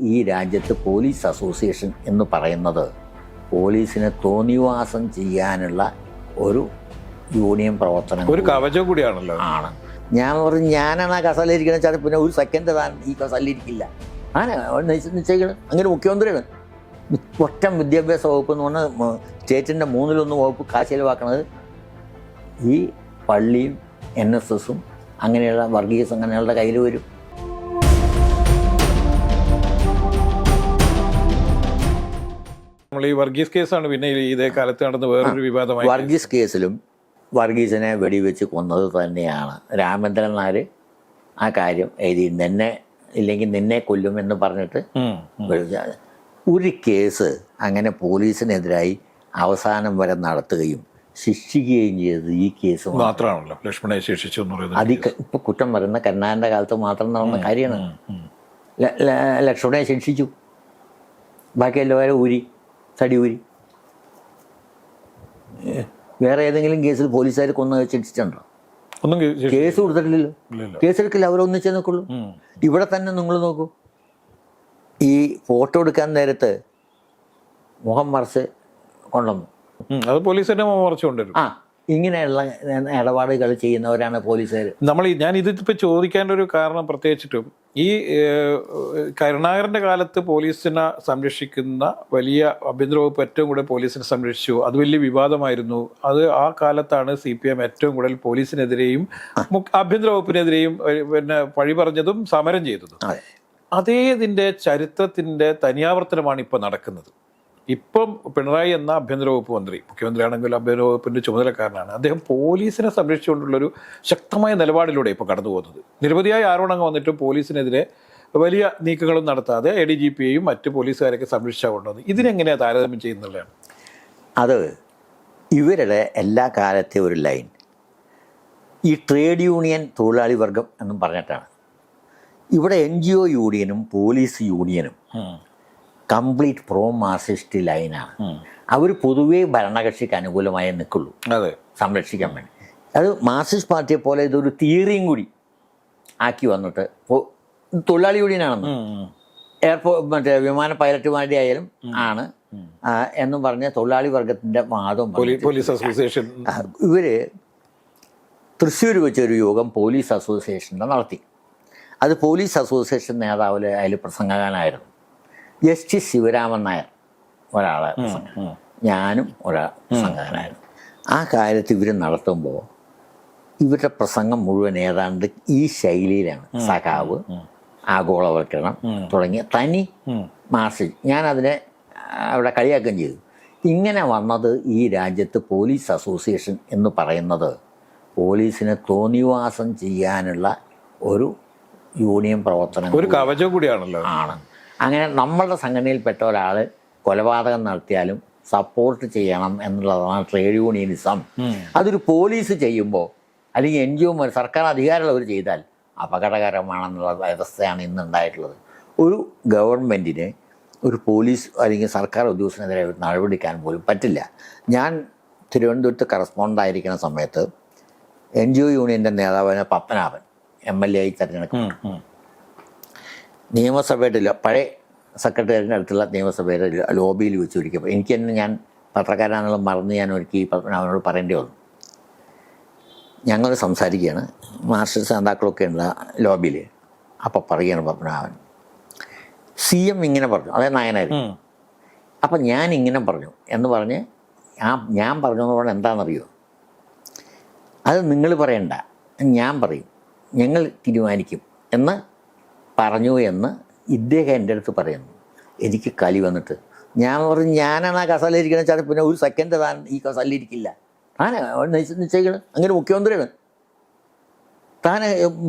ഈ രാജ്യത്ത് police association എന്ന് പറയുന്നത് പോലീസിനെ തോന്നിവാസം ചെയ്യാനുള്ള ഒരു യൂണിയൻ പ്രവർത്തനം ഒരു കവചം കൂടിയാണല്ലോ. ആണ്. ഞാൻ പറഞ്ഞു ഞാനാണ് ആ കസാലിരിക്കുന്നത് വെച്ചാൽ പിന്നെ ഒരു സെക്കൻഡ് താൻ ഈ കസലിരിക്കില്ല ആണ് നിശ്ചയിക്കണം അങ്ങനെ മുഖ്യമന്ത്രിയാണ്. ഒറ്റം വിദ്യാഭ്യാസ വകുപ്പ് എന്ന് പറഞ്ഞാൽ സ്റ്റേറ്റിന്റെ മൂന്നിലൊന്ന് വകുപ്പ് കാശ് ചെലവാക്കണത് ഈ പള്ളിയും എൻ എസ് എസും അങ്ങനെയുള്ള വർഗീയ സംഘടനകളുടെ കയ്യിൽ വരും. നമ്മൾ ഈ വർഗീസ് കേസാണ് പിന്നെ ഇതേ കാലത്ത് നടന്ന വേറൊരു വിവാദമായി വർഗീസ് കേസിലും വർഗീസിനെ വെടിവെച്ച് കൊന്നത് തന്നെയാണ്. രാമേന്ദ്രൻ നായർ ആ കാര്യം എഴുതി നിന്നെ ഇല്ലെങ്കിൽ നിന്നെ കൊല്ലും എന്ന് പറഞ്ഞിട്ട്. ഒരു കേസ് അങ്ങനെ പോലീസിനെതിരായി അവസാനം വരെ നടത്തുകയും ശിക്ഷിക്കുകയും ചെയ്തത് ഈ കേസ് മാത്രം. മാത്രമാണല്ലോ. ലക്ഷ്മണെ ശിക്ഷിച്ചു അതി ഇപ്പൊ കുറ്റം പറയുന്ന കരുണാകരന്റെ കാലത്ത് മാത്രം നടന്ന കാര്യമാണ്. ലക്ഷ്മണനെ ശിക്ഷിച്ചു. ബാക്കി എല്ലാവരും ഊരി. തടി ഊരി വേറെ ഏതെങ്കിലും കേസിൽ പോലീസുകാർ കൊന്ന ചിന്തിച്ചിട്ടുണ്ടോ ഒന്നും കേസ് കൊടുത്തിട്ടില്ലല്ലോ. കേസെടുക്കില്ല അവരൊന്നിച്ചേ നോക്കുള്ളൂ. ഇവിടെ തന്നെ നിങ്ങൾ നോക്കൂ. ഈ ഫോട്ടോ എടുക്കാൻ നേരത്ത് മുഖം മറച്ച് കൊണ്ടുവന്നു. അത് പോലീസിന്റെ മുഖം മറച്ചു കൊണ്ടുവരും. ആ ഇങ്ങനെയുള്ള ഇടപാടുകൾ ചെയ്യുന്നവരാണ് പോലീസുകാർ നമ്മൾ ഞാൻ ഇതിപ്പോ ചോദിക്കാൻ ഒരു കാരണം പ്രത്യേകിച്ചിട്ടും ഈ കരുണാകരന്റെ കാലത്ത് പോലീസിനെ സംരക്ഷിക്കുന്ന വലിയ ആഭ്യന്തര വകുപ്പ് ഏറ്റവും കൂടുതൽ പോലീസിനെ സംരക്ഷിച്ചു. അത് വലിയ വിവാദമായിരുന്നു. അത് ആ കാലത്താണ് സി പി എം ഏറ്റവും കൂടുതൽ പോലീസിനെതിരെയും ആഭ്യന്തര വകുപ്പിനെതിരെയും പിന്നെ പഴി പറഞ്ഞതും സമരം ചെയ്തതും. അതെ. അതേ ഇതിന്റെ ചരിത്രത്തിന്റെ തനിയാവർത്തനമാണ് ഇപ്പോൾ നടക്കുന്നത്. ഇപ്പം പിണറായി എന്ന ആഭ്യന്തര വകുപ്പ് മന്ത്രി മുഖ്യമന്ത്രിയാണെങ്കിൽ ആഭ്യന്തര വകുപ്പിന്റെ ചുമതലക്കാരനാണ്. അദ്ദേഹം പോലീസിനെ സംരക്ഷിച്ചുകൊണ്ടുള്ളൊരു ശക്തമായ നിലപാടിലൂടെ ഇപ്പോൾ കടന്നു പോകുന്നത്. നിരവധിയായ ആരോപണങ്ങൾ വന്നിട്ട് പോലീസിനെതിരെ വലിയ നീക്കങ്ങളും നടത്താതെ എ ഡി ജി പിയെയും മറ്റ് പോലീസുകാരെയൊക്കെ സംരക്ഷിച്ചാൽ കൊണ്ടുവന്നത്. ഇതിനെങ്ങനെയാണ് താരതമ്യം ചെയ്യുന്നുള്ളതാണ്? അത് ഇവരുടെ എല്ലാ കാലത്തെ ഒരു ലൈൻ. ഈ ട്രേഡ് യൂണിയൻ തൊഴിലാളി വർഗം എന്നും പറഞ്ഞിട്ടാണ്. ഇവിടെ എൻ ജി ഒ യൂണിയനും പോലീസ് യൂണിയനും കംപ്ലീറ്റ് പ്രോ മാർസിസ്റ്റ് ലൈനാണ്. അവർ പൊതുവേ ഭരണകക്ഷിക്ക് അനുകൂലമായി നിൽക്കുള്ളൂ. അതെ. സംരക്ഷിക്കാൻ വേണ്ടി. അത് മാർസിസ്റ്റ് പാർട്ടിയെ പോലെ ഇതൊരു തിയറിയും കൂടി ആക്കി വന്നിട്ട് തൊഴിലാളി യൂണിയനാണെന്ന്. എയർപോർട്ട് മറ്റേ വിമാന പൈലറ്റുമാരുടെ ആയാലും ആണ്. എന്നും പറഞ്ഞ് തൊഴിലാളി വർഗത്തിന്റെ വാദം പോലീസ് അസോസിയേഷൻ. ഇവർ തൃശ്ശൂർ വെച്ചൊരു യോഗം പോലീസ് അസോസിയേഷന്റെ നടത്തി. അത് പോലീസ് അസോസിയേഷൻ നേതാവിൽ അതിൽ പ്രസംഗകനായിരുന്നു ജസ്റ്റിസ് ശിവരാമൻ നായർ ഒരാളെ ഞാനും ഒരാൾ പ്രസംഗകനായിരുന്നു ആ കാര്യത്തിൽ ഇവർ നടത്തുമ്പോൾ ഇവരുടെ പ്രസംഗം മുഴുവൻ ഏതാണ്ട് ഈ ശൈലിയിലാണ്. സഖാവ് ആഗോളവൽക്കരണം തുടങ്ങിയ തനി മാർസിൽ ഞാനതിനെ അവിടെ കളിയാക്കുകയും ചെയ്തു. ഇങ്ങനെ വന്നത് ഈ രാജ്യത്ത് പോലീസ് അസോസിയേഷൻ എന്ന് പറയുന്നത് പോലീസിനെ തോന്നിവാസം ചെയ്യാനുള്ള ഒരു യൂണിയൻ പ്രവർത്തനം ഒരു കവചം കൂടിയാണല്ലോ. ആണ്. അങ്ങനെ നമ്മളുടെ സംഘടനയിൽപ്പെട്ട ഒരാൾ കൊലപാതകം നടത്തിയാലും സപ്പോർട്ട് ചെയ്യണം എന്നുള്ളതാണ് ട്രേഡ് യൂണിയനിസം അതൊരു പോലീസ് ചെയ്യുമ്പോൾ അല്ലെങ്കിൽ എൻ ജി ഒമാർ സർക്കാർ അധികാരമുള്ളവർ ചെയ്താൽ അപകടകരമാണെന്നുള്ള വ്യവസ്ഥയാണ് ഇന്നുണ്ടായിട്ടുള്ളത്. ഒരു ഗവൺമെന്റിന് ഒരു പോലീസ് അല്ലെങ്കിൽ സർക്കാർ ഉദ്യോഗസ്ഥനെതിരെ നടപടിക്കാൻ പോലും പറ്റില്ല. ഞാൻ തിരുവനന്തപുരത്ത് കറസ്പോണ്ട് ആയിരിക്കുന്ന സമയത്ത് എൻ ജി ഒ യൂണിയന്റെ നേതാവായ പത്മനാഭൻ എം എൽ എ ആയി തിരഞ്ഞെടുക്കും. നിയമസഭയുടെ പഴയ സെക്രട്ടേറിയറ്റിന്റെ അടുത്തുള്ള നിയമസഭയുടെ ലോബിയിൽ വെച്ച് ഒരിക്കൽ എനിക്ക് തന്നെ ഞാൻ പത്രക്കാരാണെന്നുള്ള മറന്ന് ഞാൻ ഒരിക്കൽ അവനോട് പറയേണ്ടി വന്നു. ഞങ്ങൾ സംസാരിക്കുകയാണ്. മാസ്റ്റർ സാന്താക്കളൊക്കെ ഉണ്ട് ലോബിയിൽ അപ്പോൾ പറയുകയാണ് പത്മനാഭൻ സി എം ഇങ്ങനെ പറഞ്ഞു. അതായത് നയനായിരുന്നു. അപ്പം ഞാൻ ഇങ്ങനെ പറഞ്ഞു എന്ന് പറഞ്ഞ് ആ ഞാൻ പറഞ്ഞു എന്ന് പറഞ്ഞാൽ എന്താണെന്നറിയോ? അത് നിങ്ങൾ പറയണ്ട. ഞാൻ പറയും. ഞങ്ങൾ തീരുമാനിക്കും എന്ന് പറഞ്ഞു എന്ന് ഇദ്ദേഹം എന്റെ അടുത്ത് പറയുന്നു. എനിക്ക് കലി വന്നിട്ട് ഞാൻ പറഞ്ഞു ഞാനാണ് ആ കസലിരിക്കണ വെച്ചാൽ പിന്നെ ഒരു സെക്കൻഡ് താൻ ഈ കസാലിരിക്കില്ല താൻ നിശ്ചയിക്കണം. അങ്ങനെ മുഖ്യമന്ത്രിയാണ്. താൻ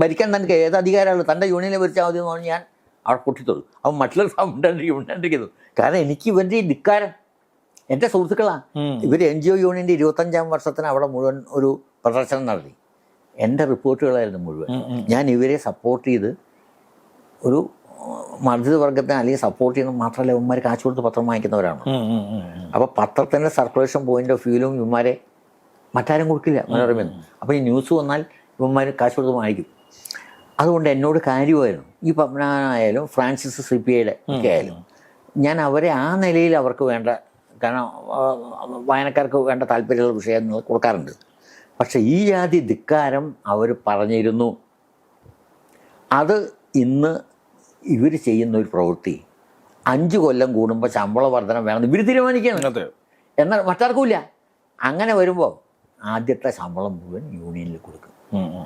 ഭരിക്കാൻ തനിക്ക് ഏത് അധികാരമുള്ളൂ? തന്റെ യൂണിയനെ ഭരിച്ചാൽ മതി എന്ന് പറഞ്ഞു ഞാൻ അവിടെ പൊട്ടിത്തുള്ളൂ അവൻ മറ്റുള്ള ഉണ്ടാണ്ടിരിക്കുന്നു കാരണം എനിക്ക് ഇവന്റെ ഈ ധിക്കാരം. എന്റെ സുഹൃത്തുക്കളാണ് ഇവർ എൻ ജി ഒ യൂണിയന്റെ ഇരുപത്തഞ്ചാം വർഷത്തിന് അവിടെ മുഴുവൻ ഒരു പ്രദർശനം നടത്തി. എന്റെ റിപ്പോർട്ടുകളായിരുന്നു മുഴുവൻ. ഞാൻ ഇവരെ സപ്പോർട്ട് ചെയ്ത് ഒരു മർദ്ദിത വർഗത്തെ അല്ലെങ്കിൽ സപ്പോർട്ട് ചെയ്യുന്ന മാത്രമല്ല ഇവന്മാർ കാശ് കൊടുത്ത് പത്രം വാങ്ങിക്കുന്നവരാണ്. അപ്പോൾ പത്രത്തിന്റെ സർക്കുലേഷൻ പോയിന്റ് ഓഫ് വ്യൂവിലും ഇവന്മാരെ മറ്റാരും കൊടുക്കില്ല മനോരമ അപ്പോൾ ഈ ന്യൂസ് വന്നാൽ ഇവന്മാർ കാശ് കൊടുത്ത് വാങ്ങിക്കും. അതുകൊണ്ട് എന്നോട് കാര്യമായിരുന്നു. ഈ പത്മനാഭനായാലും ഫ്രാൻസിസ് സി പി ഐയുടെ ഒക്കെ ആയാലും ഞാൻ അവരെ ആ നിലയിൽ അവർക്ക് വേണ്ട കാരണം വായനക്കാർക്ക് വേണ്ട താല്പര്യമുള്ള വിഷയങ്ങൾ കൊടുക്കാറുണ്ട്. പക്ഷേ ഈ ജാതി ധിക്കാരം അവർ പറഞ്ഞിരുന്നു. അത് ഇന്ന് ഇവർ ചെയ്യുന്ന ഒരു പ്രവൃത്തി. അഞ്ച് കൊല്ലം കൂടുമ്പോൾ ശമ്പള വർധനം വേണമെന്ന് ഇവർ തീരുമാനിക്കുകയാണ്. അതെ. എന്നാൽ മറ്റാർക്കുമില്ല. അങ്ങനെ വരുമ്പോൾ ആദ്യത്തെ ശമ്പളം മുഴുവൻ യൂണിയനിൽ കൊടുക്കും.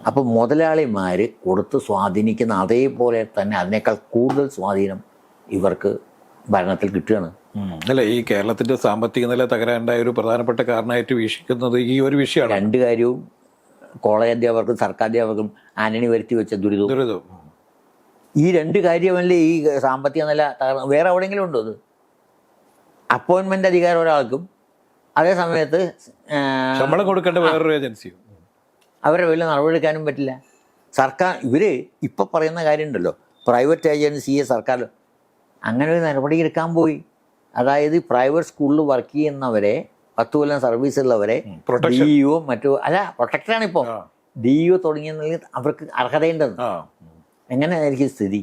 അപ്പോൾ മുതലാളിമാർ കൊടുത്ത് സ്വാധീനിക്കുന്ന അതേപോലെ തന്നെ അതിനേക്കാൾ കൂടുതൽ സ്വാധീനം ഇവർക്ക് ഭരണത്തിൽ കിട്ടുകയാണ്. അല്ല ഈ കേരളത്തിന്റെ സാമ്പത്തിക നില തകരാനുണ്ടായ ഒരു പ്രധാനപ്പെട്ട കാരണമായിട്ട് വീക്ഷിക്കുന്നത് ഈ ഒരു വിഷയമാണ്. രണ്ട് കാര്യവും കോളേജ് അധ്യാപകർക്കും സർക്കാർ അധ്യാപകർക്കും ആനണി വരുത്തി വെച്ച ദുരിതവും. ദുരിതം ഉം. ഈ രണ്ട് കാര്യമല്ലേ ഈ സാമ്പത്തിക നില തകർന്ന വേറെ എവിടെയെങ്കിലും ഉണ്ടോ അത്? അപ്പോയിൻമെന്റ് അധികാരം ഒരാൾക്കും അതേ സമയത്ത് ശമ്പളം കൊടുക്കേണ്ട വേറൊരു ഏജൻസിയും? അവരെ വലിയ നടപടിയെടുക്കാനും പറ്റില്ല. സർക്കാർ ഇവർ ഇപ്പൊ പറയുന്ന കാര്യം ഉണ്ടല്ലോ പ്രൈവറ്റ് ഏജൻസിയെ സർക്കാർ. അങ്ങനെ ഒരു നടപടി എടുക്കാൻ പോയി. അതായത് പ്രൈവറ്റ് സ്കൂളിൽ വർക്ക് ചെയ്യുന്നവരെ പത്ത് കൊല്ലം സർവീസ് ഉള്ളവരെ ഡി യു മറ്റു അല്ല പ്രൊട്ടക്റ്റാണ് ഇപ്പോൾ ആ. ഡി യു തുടങ്ങിയ അവർക്ക് അർഹതയുണ്ടെന്ന്. എങ്ങനെയായിരിക്കും സ്ഥിതി?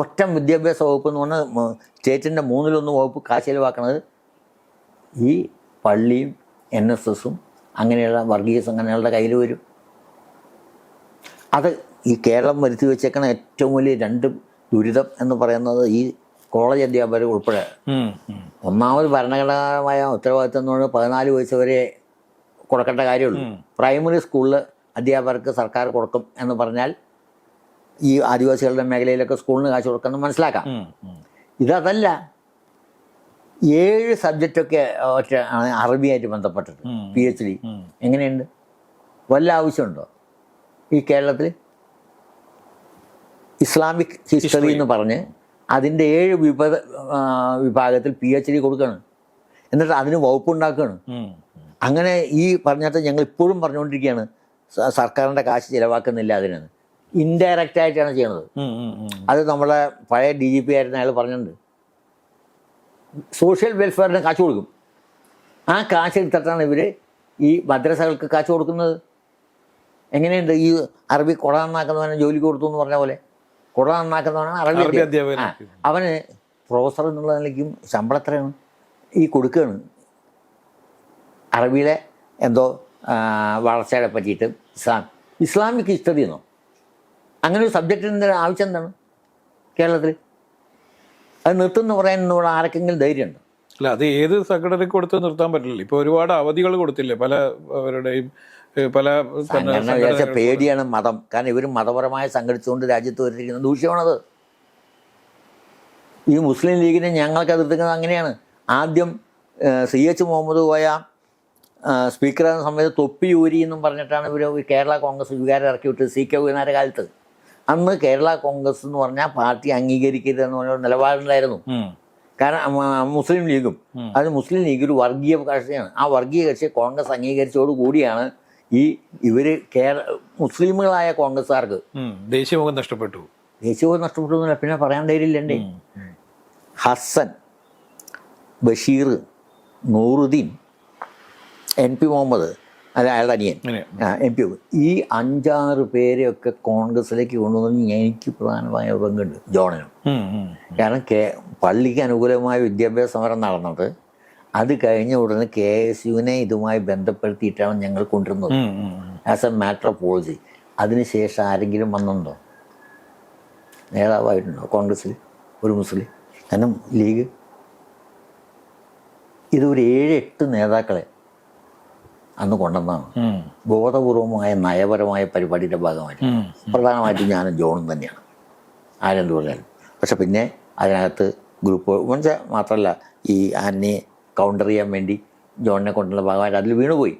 ഒറ്റ വിദ്യാഭ്യാസ വകുപ്പ് എന്ന് പറഞ്ഞാൽ സ്റ്റേറ്റിന്റെ മൂന്നിലൊന്ന് വകുപ്പ് കാശ് ചെലവാക്കണത് ഈ പള്ളിയും എൻ എസ് എസും അങ്ങനെയുള്ള വർഗീയ സംഘടനകളുടെ കയ്യിൽ വരും. അത് ഈ കേരളം വരുത്തി വെച്ചേക്കണ ഏറ്റവും വലിയ രണ്ട് ദുരിതം എന്ന് പറയുന്നത് ഈ കോളേജ് അധ്യാപകർ ഉൾപ്പെടെ. ഒന്നാമത് ഭരണഘടനാപരമായ ഉത്തരവാദിത്തം എന്ന് പറഞ്ഞാൽ പതിനാല് വയസ്സ് വരെ കൊടുക്കേണ്ട കാര്യമുള്ളൂ. പ്രൈമറി സ്കൂളിൽ അധ്യാപകർക്ക് സർക്കാർ കൊടുക്കും എന്ന് പറഞ്ഞാൽ ഈ ആദിവാസികളുടെ മേഖലയിലൊക്കെ സ്കൂളിന് കാശ് കൊടുക്കുന്നത് മനസ്സിലാക്കാം. ഇതല്ല ഏഴ് സബ്ജക്റ്റൊക്കെ ഒറ്റ ആണ് അറബിയായിട്ട് ബന്ധപ്പെട്ടത്. പി എച്ച് ഡി എങ്ങനെയുണ്ട്? വല്ല ആവശ്യമുണ്ടോ? ഈ കേരളത്തിൽ ഇസ്ലാമിക് ഹിസ്റ്ററി എന്ന് പറഞ്ഞ് അതിന്റെ ഏഴ് വിഭ വിഭാഗത്തിൽ പി എച്ച് ഡി കൊടുക്കണം. എന്നിട്ട് അതിന് വകുപ്പുണ്ടാക്കുകയാണ്. അങ്ങനെ ഈ പറഞ്ഞിട്ട് ഞങ്ങൾ ഇപ്പോഴും പറഞ്ഞുകൊണ്ടിരിക്കുകയാണ്. സർക്കാരിന്റെ കാശ് ചിലവാക്കുന്നില്ല അതിനാണ് ഇൻഡയറക്റ്റ് ആയിട്ടാണ് ചെയ്യണത്. അത് നമ്മളെ പഴയ ഡി ജി പി ആയിരുന്ന അയാൾ പറഞ്ഞിട്ടുണ്ട്. സോഷ്യൽ വെൽഫെയറിന് കാശ് കൊടുക്കും. ആ കാശ് എടുത്തിട്ടാണ് ഇവർ ഈ മദ്രസകൾക്ക് കാശ് കൊടുക്കുന്നത്. എങ്ങനെയുണ്ട്? ഈ അറബി കുട നന്നാക്കുന്നവനെ ജോലിക്ക് കൊടുത്തു എന്ന് പറഞ്ഞ പോലെ. കുട നന്നാക്കുന്നവനാണ് അറബി അധ്യാപകൻ. അവന് പ്രൊഫസർ എന്നുള്ള നിലയ്ക്കും ശമ്പളം എത്രയാണ്? ഈ കൊടുക്കുകയാണ് അറബിയിലെ എന്തോ വളർച്ചയെ പറ്റിയിട്ട് ഇസ്ലാം ഇസ്ലാമിക് ഹിസ്റ്ററി എന്നോ? അങ്ങനെ ഒരു സബ്ജക്റ്റിന്റെ ആവശ്യം എന്താണ്? കേരളത്തിൽ അത് നിർത്തുമെന്ന് പറയാൻ ഇവിടെ ആർക്കെങ്കിലും ധൈര്യമുണ്ട്? അല്ല അത് ഏത് സംഘടനയ്ക്ക് കൊടുത്ത് നിർത്താൻ പറ്റില്ല ഇപ്പൊ ഒരുപാട് അവധികൾ കൊടുത്തില്ലേ? പല അവരുടെയും പല പേടിയാണ് മതം. കാരണം ഇവർ മതപരമായി സംഘടിച്ചുകൊണ്ട് രാജ്യത്ത് വരുത്തിക്കുന്ന ദൂഷ്യമാണത്. ഈ മുസ്ലിം ലീഗിനെ ഞങ്ങൾക്ക് എതിർക്കുന്നത് അങ്ങനെയാണ്. ആദ്യം സി എച്ച് മുഹമ്മദ് കോയ സ്പീക്കറാകുന്ന സമയത്ത് തൊപ്പി ഊരി എന്നും പറഞ്ഞിട്ടാണ് ഇവർ കേരള കോൺഗ്രസ് വികാരം ഇറക്കി വിട്ടത് സി കെ വിനാരുടെ കാലത്ത്. അന്ന് കേരള കോൺഗ്രസ് എന്ന് പറഞ്ഞാൽ പാർട്ടി അംഗീകരിക്കരുത് എന്ന് പറഞ്ഞ നിലപാടുണ്ടായിരുന്നു. കാരണം മുസ്ലിം ലീഗും അത് മുസ്ലിം ലീഗ് ഒരു വർഗീയ കക്ഷിയാണ്. ആ വർഗീയ കക്ഷി കോൺഗ്രസ് അംഗീകരിച്ചതോട് കൂടിയാണ് ഈ ഇവർ കേരള മുസ്ലിമുകളായ കോൺഗ്രസ്സുകാർക്ക്. ദേശീയമുഖം നഷ്ടപ്പെട്ടു. ദേശീയബോധം നഷ്ടപ്പെട്ടൊന്നുമില്ല. പിന്നെ പറയാൻ ധൈര്യമില്ലേ. ഹസൻ ബഷീർ നൂറുദ്ദീൻ എൻ പി മുഹമ്മദ് അല്ല അയാളുടെ അനിയൻ. എം പി ഈ അഞ്ചാറ് പേരെയൊക്കെ കോൺഗ്രസിലേക്ക് കൊണ്ടുവന്ന് എനിക്ക് പ്രധാനമായ പങ്കുണ്ട് ജോണിനും. കാരണം കെ പള്ളിക്ക് അനുകൂലമായ വിദ്യാഭ്യാസ സമരം നടന്നത് അത് കഴിഞ്ഞ ഉടനെ കെ എസ് യുവിനെ ഇതുമായി ബന്ധപ്പെടുത്തിയിട്ടാണ് ഞങ്ങൾ കൊണ്ടുവരുന്നത്. As a matter of policy അതിനുശേഷം ആരെങ്കിലും വന്നുണ്ടോ? നേതാവായിട്ടുണ്ടോ? കോൺഗ്രസ്സിൽ ഒരു മുസ്ലിം? കാരണം ലീഗ്? ഇതൊരു ഒരു ഏഴ് എട്ട് നേതാക്കളെ അന്ന് കൊണ്ടുവന്നതാണ്. ബോധപൂർവമായ നയപരമായ പരിപാടിയുടെ ഭാഗമായിട്ട്. പ്രധാനമായിട്ടും ഞാനും ജോണും തന്നെയാണ്. ആരെന്ത് പറഞ്ഞാലും. പക്ഷെ പിന്നെ അതിനകത്ത് ഗ്രൂപ്പ് മനസ്സിലാ മാത്രമല്ല ഈ ആനെ കൗണ്ടർ ചെയ്യാൻ വേണ്ടി ജോണിനെ കൊണ്ടുള്ള ഭാഗമായിട്ട് അതിൽ വീണുപോയി.